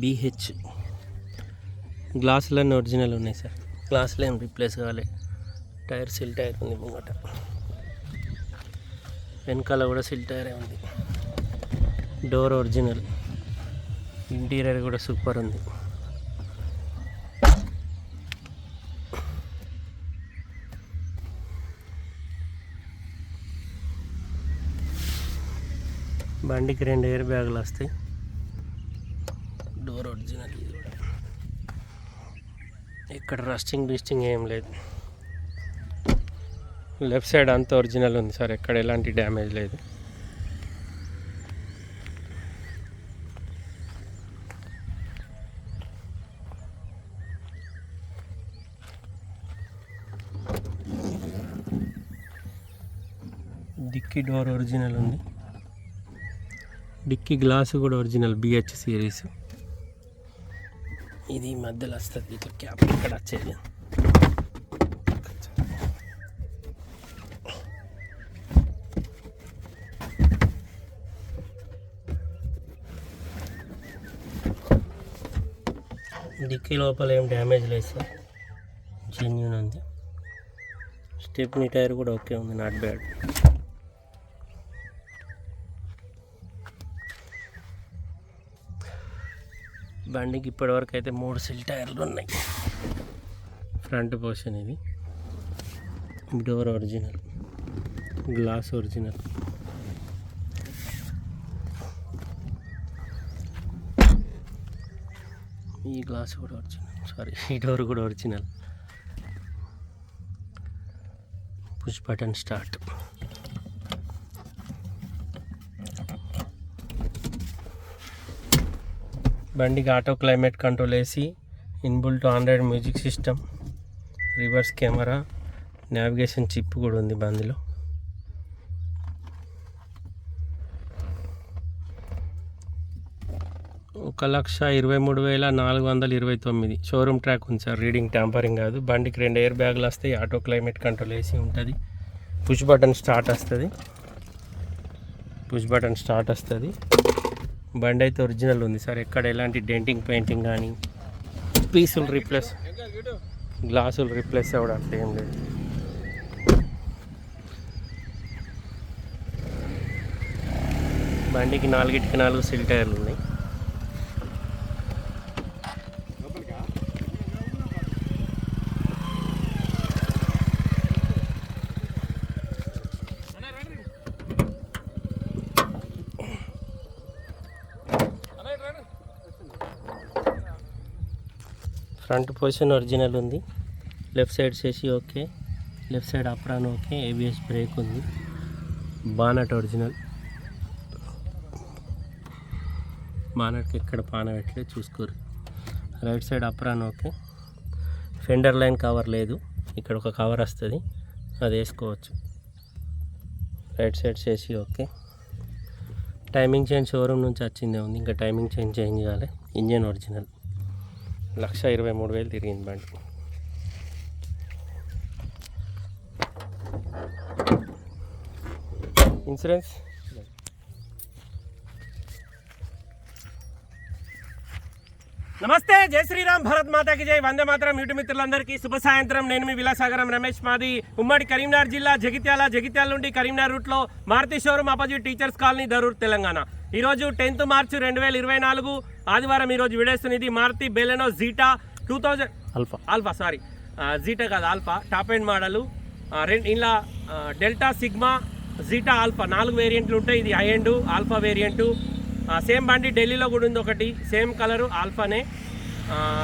BH గ్లాసులన్నీ original ఉన్నాయి sir. గ్లాసులు ఏం రీప్లేస్ కావాలి టైర్ సిల్ టైర్ ఉంది ముంగట. వెనకాల కూడా సిల్ టైరే ఉంది. డోర్ ఒరిజినల్ ఇంటీరియర్ కూడా సూపర్ ఉంది. బండికి రెండు ఎయిర్ బ్యాగులు వస్తాయి. ఒరిజినల్ ఇక్కడ రస్టింగ్ బిస్టింగ్ ఏం లేదు. లెఫ్ట్ సైడ్ అంతా ఒరిజినల్ ఉంది సార్ ఎక్కడ ఎలాంటి డ్యామేజ్ లేదు. డిక్కీ డోర్ ఒరిజినల్ ఉంది. డిక్కీ గ్లాస్ కూడా ఒరిజినల్ బిహెచ్ సిరీస్ ఇది మధ్యలో వస్తుంది ఇట్లా క్యాప్ ఇక్కడ వచ్చేది. డిక్కీ లోపల ఏం డ్యామేజ్ లేదు సార్. జెన్యున్ ఉంది. స్టెప్నీ టైర్ కూడా ఓకే ఉంది నాట్ బ్యాడ్ బండికి ఇప్పటివరకు అయితే మూడు సిల్ టైర్లు ఉన్నాయి ఫ్రంట్ పోర్షన్ ఇది. Door original. Glass original. ఈ గ్లాస్ కూడా ఒరిజినల్. సారీ ఈ డోర్ కూడా ఒరిజినల్. Push button start. బండికి auto climate control AC inbuilt android music system reverse camera navigation chip కూడా ఉంది బండిలో. ఒక లక్ష ఇరవై మూడు వేల నాలుగు వందల ఇరవై తొమ్మిది. షోరూమ్ ట్రాక్ ఉంది సార్ రీడింగ్ ట్యాంపరింగ్ కాదు. బండికి రెండు ఎయిర్ బ్యాగులు వస్తాయి ఆటో క్లైమేట్ కంట్రోల్ ఏసీ ఉంటుంది. పుష్ బటన్ స్టార్ట్ వస్తుంది. పుష్ బటన్ స్టార్ట్ వస్తుంది. బండి అయితే ఒరిజినల్ ఉంది సార్. ఎక్కడ ఎలాంటి డెంటింగ్ పెయింటింగ్ కానీ పీసులు రీప్లేస్ గ్లాసులు రీప్లేస్ అవ్వడం ఏం లేదు. బండికి నాలుగిటికి నాలుగు సిల్ టైర్లు ఉన్నాయి. ఫ్రంట్ పొజిషన్ ఒరిజినల్ ఉంది. లెఫ్ట్ సైడ్ చేసి okay. Left side apron okay. ABS brake ఉంది. Bonnet original. బానట్కి ఎక్కడ పాన పెట్టలేదు చూసుకోరు. Right side apron okay. Fender line cover లేదు. ఇక్కడ ఒక కవర్ వస్తుంది. అది వేసుకోవచ్చు. రైట్ సైడ్ చేసి ఓకే. టైమింగ్ చేంజ్ షోరూమ్ నుంచి వచ్చిందే ఉంది. ఇంకా టైమింగ్ చేంజ్ చేంజ్ చేయాలి. Engine original. లక్ష ఇరవై మూడు వేలు తిరిగింది బండి. ఇన్సూరెన్స్? నమస్తే జై శ్రీరామ్ భరత్ మాతాకి జై. వందే మాత్రం యూటి మిత్రులందరికీ శుభ సాయంత్రం. నేను మీ విలాసాగరం రమేష్ మాది ఉమ్మడి కరీంనగర్ జిల్లా జగిత్యాల జగిత్యాల నుండి కరీంనగర్ రూట్లో Maruti showroom opposite teachers colony Darur Telangana. ఈరోజు టెన్త్ మార్చి రెండు వేల ఇరవై నాలుగు. ఆదివారం ఈరోజు విడేస్తుంది ఇది Maruti Baleno Zeta two thousand alpha alpha sorry zeta కాదు ఆల్ఫా టాప్ ఎండ్ మోడలు రెండు ఇలా డెల్టా సిగ్మా జీటా ఆల్ఫా నాలుగు వేరియంట్లు ఉంటాయి. ఇది high end alpha variant same బండి ఢిల్లీలో కూడా ఉంది ఒకటి. సేమ్ కలరు ఆల్ఫానే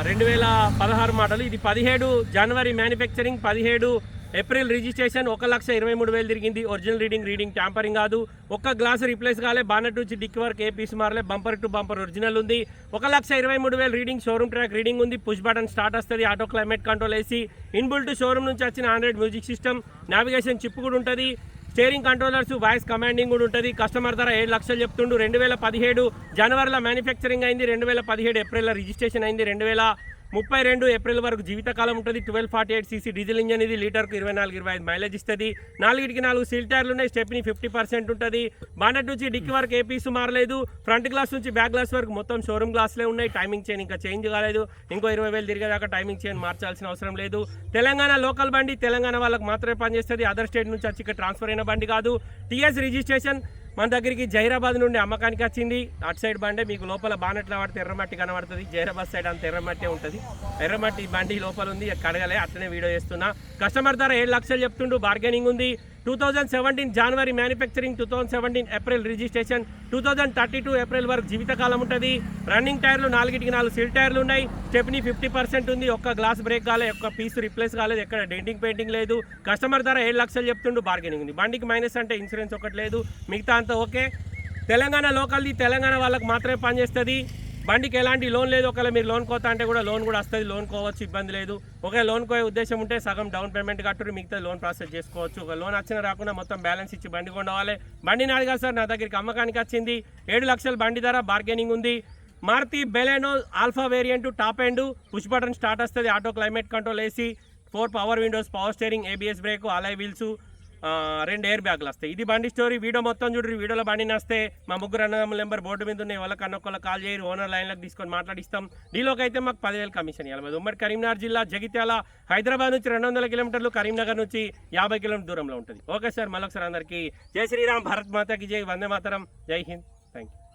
రెండు వేల పదహారు మోడల్ ఇది పదిహేడు జనవరి మ్యానుఫ్యాక్చరింగ్ పదిహేడు ఏప్రిల్ రిజిస్ట్రేషన్ ఒక లక్ష ఇరవై మూడు వేలు తిరిగింది. ఒరిజినల్ రీడింగ్ రీడింగ్ ట్యాంపరింగ్ కాదు. ఒక్క గ్లాస్ రీప్లేస్ కాలే. బానెట్ నుంచి డిక్ వరకు ఏ పీస్ మారలే. బంపర్ టు బంపర్ ఒరిజినల్ ఉంది. ఒక లక్ష ఇరవై మూడు వేలు రీడింగ్ షోరూమ్ ట్రాక్ రీడింగ్ ఉంది. పుష్ బటన్ స్టార్ట్ వస్తుంది. ఆటో క్లైమేట్ కంట్రోల్ వేసి ఇన్బుల్ట్ షోరూమ్ నుంచి వచ్చిన android music system. Navigation chip కూడా ఉంటుంది. స్టేరింగ్ కంట్రోలర్స్ వాయిస్ కమాండింగ్ కూడా ఉంటుంది. కస్టమర్ ధర ఏడు లక్షలు చెప్తుండు. రెండు వేల పదిహేడు జనవరిలో మ్యానుఫ్యాక్చరింగ్ అయింది. రెండు వేల పదిహేడు ఏప్రిల్లో రిజిస్ట్రేషన్ అయింది. రెండు వేల ముప్పై రెండు ఏప్రిల్ వరకు జీవితకాలం ఉంటుంది. Twelve forty eight CC diesel engine ఇది లీటర్కు ఇరవై నాలుగు ఇరవై ఐదు మైలేజ్ ఇస్తుంది. నాలుగిటికి నాలుగు సీల్ టైర్లు ఉన్నాయి. స్టెప్ని ఫిఫ్టీ పర్సెంట్ ఉంటుంది. బానెట్ నుంచి డిక్కి వరకు ఏ పీసు మారలేదు. ఫ్రంట్ గ్లాస్ నుంచి బ్యాక్ గ్లాస్ వరకు మొత్తం షోరూమ్ గ్లాస్లే ఉన్నాయి. టైమింగ్ చైన్ ఇంకా చేంజ్ కాలేదు. ఇంకో ఇరవై వేలు తిరిగేదాకా టైమింగ్ చైన్ మార్చాల్సిన అవసరం లేదు. తెలంగాణ లోకల్ బండి తెలంగాణ వాళ్ళకి మాత్రమే పనిచేస్తుంది. అదర్ స్టేట్ నుంచి వచ్చి ఇక్కడ ట్రాన్స్ఫర్ అయిన బండి కాదు. టీఎస్ రిజిస్ట్రేషన్ మన దగ్గరికి జైరాబాద్ నుండి అమ్మకానికి వచ్చింది. అటు సైడ్ బండి మీకు లోపల బానట్ల పడితే ఎర్రమట్టి కనబడుతుంది. జైరాబాద్ సైడ్ అంత ఎర్రమట్టి ఉంటుంది. ఎర్రమట్టి బండి లోపల ఉంది. కడగలే అట్లనే వీడియో చేస్తున్నా. కస్టమర్ ధర ఏడు లక్షలు చెప్తుండు. బార్గెనింగ్ ఉంది. టూ థౌజండ్ సెవెంటీన్ జనవరి manufacturing two thousand seventeen April registration two thousand thirty two April వరకు జీవితకాలం ఉంటుంది. రన్నింగ్ టైర్లు నాలుగిటికి నాలుగు సిల్ టైర్లు ఉన్నాయి. స్టెప్ని ఫిఫ్టీ పర్సెంట్ ఉంది. ఒక్క గ్లాస్ బ్రేక్ కాలేదు ఒక్క పీస్ రిప్లేస్ కాలేదు. ఎక్కడ డెంటింగ్ పెయింటింగ్ లేదు. కస్టమర్ ధర ఏడు లక్షలు చెప్తుండు బార్గెనింగ్ ఉంది. బండికి మైనస్ అంటే ఇన్సూరెన్స్ ఒకటి లేదు. మిగతా అంతా ఓకే. తెలంగాణ లోకల్ది తెలంగాణ వాళ్ళకి మాత్రమే పనిచేస్తుంది బండికి ఎలాంటి లోన్ లేదు. ఒకవేళ మీరు లోన్ కోతా అంటే కూడా లోన్ కూడా వస్తుంది. లోన్ కోవచ్చు ఇబ్బంది లేదు. ఒకవేళ లోన్ కోయే ఉద్దేశం ఉంటే సగం డౌన్ పేమెంట్ కట్టుడు మిగతా లోన్ ప్రాసెస్ చేసుకోవచ్చు. ఒక లోన్ వచ్చినా రాకుండా మొత్తం బ్యాలెన్స్ ఇచ్చి బండి కొండవాలి బండి నాది కాదు సార్ నా దగ్గరికి అమ్మకానికి వచ్చింది. ఏడు లక్షల బండి ధర బార్గెనింగ్ ఉంది. Maruti Baleno alpha variant top end. Push button start వస్తుంది. Auto climate control AC four power windows power steering ABS brake alloy wheels. రెండు ఎయిర్ బ్యాగ్లు వస్తాయి. ఇది బండి స్టోరీ వీడియో మొత్తం చూడరు వీడియోలో బండి నస్తే. మా ముగ్గురు అన్నదమ్ముల నెంబర్ బోర్డు మీద ఉన్నాయి. వాళ్ళకి అన్నొక్కళ్ళు కాల్ చేయరు. ఓనర్ లైన్లకు తీసుకొని మాట్లాడిస్తాం. డీలోకి అయితే మాకు పదివేలు కమిషన్ ఇవ్వాలి ఉమ్మడి కరీంనగర్ జిల్లా జగిత్యాల హైదరాబాద్ నుంచి రెండు వందల కిలోమీటర్లు కరీంనగర్ నుంచి యాభై కిలోమీటర్ దూరంలో ఉంటుంది. ఓకే సార్ మళ్ళొకసారి అందరికీ జై శ్రీరామ్ భారత్ మాతాకి జై వందే మాతరం. జై హింద్. Thank you